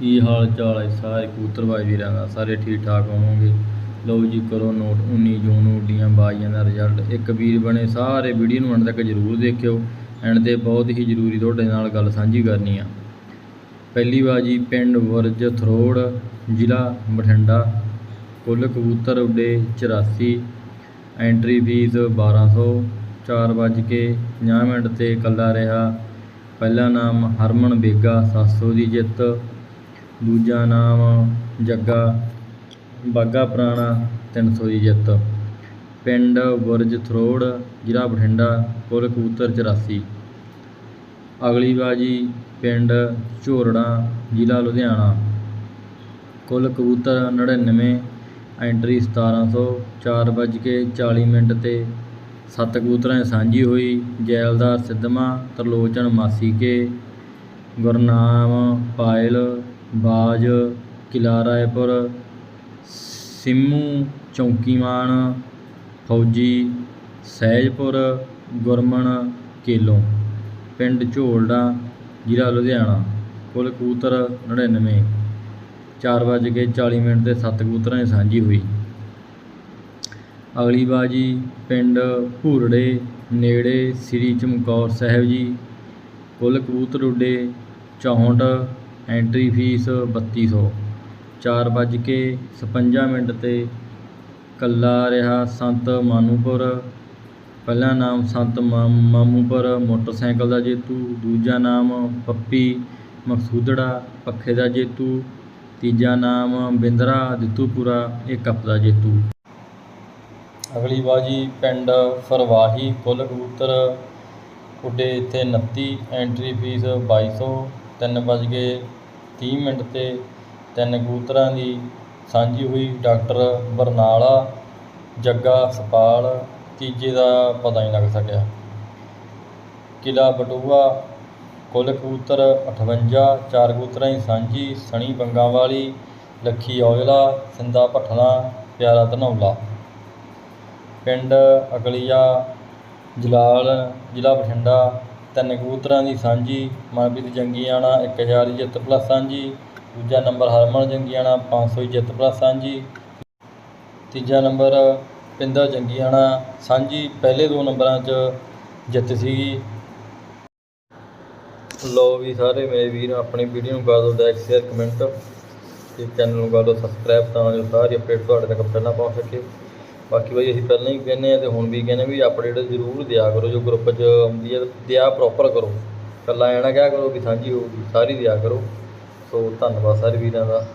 ਕੀ ਹਾਲ ਚਾਲ ਹੈ ਸਾਰੇ ਕਬੂਤਰ ਵੀਰਾਂ ਦਾ, ਸਾਰੇ ਠੀਕ ਠਾਕ ਹੋਵੋਗੇ? ਲਓ ਜੀ, ਕਰੋ ਨੋਟ 19 ਜੂਨ ਨੂੰ ਉੱਡੀਆਂ ਬਾਜ਼ੀਆਂ ਦਾ ਰਿਜ਼ਲਟ ਇੱਕ ਵੀਰ ਬਣੇ, ਸਾਰੇ ਵੀਡੀਓ ਨੂੰ ਅੰਤ ਤੱਕ ਜ਼ਰੂਰ ਦੇਖਿਓ। ਐਂਡ ਤੇ ਬਹੁਤ ਹੀ ਜ਼ਰੂਰੀ ਤੁਹਾਡੇ ਨਾਲ ਗੱਲ ਸਾਂਝੀ ਕਰਨੀ ਆ। ਪਹਿਲੀ ਬਾਜੀ, ਪਿੰਡ ਵਰਜ ਥਰੋੜ, ਜ਼ਿਲ੍ਹਾ ਬਠਿੰਡਾ। ਕੁੱਲ ਕਬੂਤਰ ਉੱਡੇ 84 ਐਂਟਰੀ ਫੀਸ 1200 ਚਾਰ ਵੱਜ ਕੇ 50 ਮਿੰਟ ਤੇ ਇਕੱਲਾ ਰਿਹਾ। ਪਹਿਲਾ ਨਾਮ ਹਰਮਨ ਬੇਗਾ 700 ਦੀ ਜਿੱਤ। ਦੂਜਾ ਨਾਮ ਜੱਗਾ ਬਾਘਾ ਪੁਰਾਣਾ 300 ਦੀ ਜਿੱਤ। ਪਿੰਡ ਬੁਰਜ ਥਰੋੜ, ਜ਼ਿਲ੍ਹਾ ਬਠਿੰਡਾ ਕੁੱਲ ਕਬੂਤਰ 84 ਅਗਲੀ ਬਾਜੀ ਪਿੰਡ ਝੋਰੜਾ, ਜ਼ਿਲ੍ਹਾ ਲੁਧਿਆਣਾ। ਕੁੱਲ ਕਬੂਤਰ 99 ਐਂਟਰੀ 1700 ਚਾਰ ਵੱਜ ਕੇ 40 ਮਿੰਟ ਤੇ ਸੱਤ ਕਬੂਤਰਾਂ ਦੀ ਸਾਂਝੀ ਹੋਈ, ਜੈਲਦਾਰ ਸਿੱਧਵਾਂ ਤਰਲੋਚਨ ਮਾਸੀਕੇ ਗੁਰਨਾਮ ਪਾਇਲ ਬਾਜ ਕਿਲ੍ਹਾ ਰਾਏਪੁਰ ਸਿੰਮੂ, ਚੌਂਕੀਮਾਨ, ਫੌਜੀ, ਸਹਿਜਪੁਰ ਗੁਰਮਨ ਕੇਲੋਂ। ਪਿੰਡ ਝੋਲਡਾ, ਜ਼ਿਲ੍ਹਾ ਲੁਧਿਆਣਾ, ਕੁੱਲ ਕਬੂਤਰ 99 ਚਾਰ ਵੱਜ ਕੇ 40 ਮਿੰਟ ਤੇ ਸੱਤ ਕਬੂਤਰਾਂ ਦੀ ਸਾਂਝੀ ਹੋਈ। ਅਗਲੀ ਬਾਜੀ, ਪਿੰਡ ਭੂਰੜੇ, ਨੇੜੇ ਸ੍ਰੀ ਚਮਕੌਰ ਸਾਹਿਬ ਜੀ। ਕੁੱਲ ਕਬੂਤਰ ਉੱਡੇ 64 ਐਂਟਰੀ ਫੀਸ 3200 ਚਾਰ ਵੱਜ ਕੇ 56 ਮਿੰਟ ਤੇ ਕੱਲਾ ਰਿਹਾ ਸੰਤ ਮਾਨੂਪੁਰ। ਪਹਿਲਾ ਨਾਮ ਸੰਤ ਮਾ- ਮਾਮੂਪੁਰ, ਮੋਟਰਸਾਈਕਲ ਦਾ ਜੇਤੂ। ਦੂਜਾ ਨਾਮ ਪੱਪੀ ਮਕਸੂਦੜਾ, ਪੱਖੇ ਦਾ ਜੇਤੂ। ਤੀਜਾ ਨਾਮ ਬਿੰਦਰਾ ਦਿੱਤੂਪੁਰਾ, ਇਹ ਕੱਪ ਦਾ ਜੇਤੂ। ਅਗਲੀ ਬਾਜੀ ਪਿੰਡ ਫਰਵਾਹੀ ਕੁੱਲ ਕਬੂਤਰ। ਉੱਡੇ ਇੱਥੇ 29 ਐਂਟਰੀ ਫੀਸ 2200 ਤਿੰਨ ਵੱਜ ਕੇ ਤੀਹ ਮਿੰਟ ਤੇ ਤਿੰਨ ਕਬੂਤਰਾਂ ਦੀ ਸਾਂਝੀ ਹੋਈ ਡਾਕਟਰ ਬਰਨਾਲਾ, ਜੱਗਾ ਸਪਾਲ, ਤੀਜੇ ਦਾ ਪਤਾ ਨਹੀਂ ਲੱਗ ਸਕਿਆ। ਕਿਲਾ ਬਟੂਆ, ਕੁੱਲ ਕਬੂਤਰ 58 ਚਾਰ ਕਬੂਤਰਾਂ ਦੀ ਸਾਂਝੀ, ਸਣੀ ਬੰਗਾ ਵਾਲੀ ਲੱਖੀ ਔਜਲਾ ਸਿੰਦਾ ਭੱਠਲਾ, ਪਿਆਰਾ ਧਨੌਲਾ। ਪਿੰਡ ਅਗਲੀਆ, ਜਲਾਲ, ਜ਼ਿਲ੍ਹਾ ਬਠਿੰਡਾ ਤਿੰਨ ਕਬੂਤਰਾਂ ਦੀ ਸਾਂਝੀ, ਮਨਪ੍ਰੀਤ ਜੰਗੀਆਣਾ 1000 ਦੀ ਜਿੱਤ ਪਲੱਸ ਸਾਂਝੀ, ਦੂਜਾ ਨੰਬਰ ਹਰਮਨ ਜੰਗੀਆਣਾ 500 ਦੀ ਜਿੱਤ ਪਲੱਸ ਸਾਂਝੀ, ਤੀਜਾ ਨੰਬਰ ਪਿੰਦਾ ਜੰਗੀਆਣਾ ਸਾਂਝੀ, ਪਹਿਲੇ ਦੋ ਨੰਬਰਾਂ 'ਚ ਜਿੱਤ ਸੀਗੀ। ਲੋ ਵੀ ਸਾਰੇ ਮੇਰੇ ਵੀਰ ਆਪਣੀ ਵੀਡੀਓ ਨੂੰ ਕਰ ਦਿਓ ਲਾਈਕ ਸ਼ੇਅਰ ਕਮੈਂਟ ਤੇ ਚੈਨਲ ਨੂੰ ਕਰ ਦਿਓ ਸਬਸਕ੍ਰਾਈਬ ਤਾਂ ਜੋ ਸਾਰੀ ਅਪਡੇਟ ਤੁਹਾਡੇ ਤੱਕ ਪਹਿਲਾਂ ਪਹੁੰਚ ਸਕੇ। ਬਾਕੀ ਬਾਈ ਅਸੀਂ ਪਹਿਲਾਂ ਹੀ ਕਹਿੰਦੇ ਆ ਤੇ ਹੁਣ ਵੀ ਕਹਿੰਦੇ ਵੀ ਅਪਡੇਟ ਜ਼ਰੂਰ ਦਿਆ ਕਰੋ, ਜੋ ਗਰੁੱਪ 'ਚ ਆਉਂਦੀ ਹੈ, ਦਿਆ ਪ੍ਰੋਪਰ ਕਰੋ। ਇਕੱਲਾ ਐਂ ਨਾ ਕਿਹਾ ਕਰੋ ਵੀ ਸਾਂਝੀ ਹੋਊਗੀ, ਸਾਰੀ ਦਿਆ ਕਰੋ। ਸੋ ਧੰਨਵਾਦ ਸਾਰੇ ਵੀਰਾਂ ਦਾ।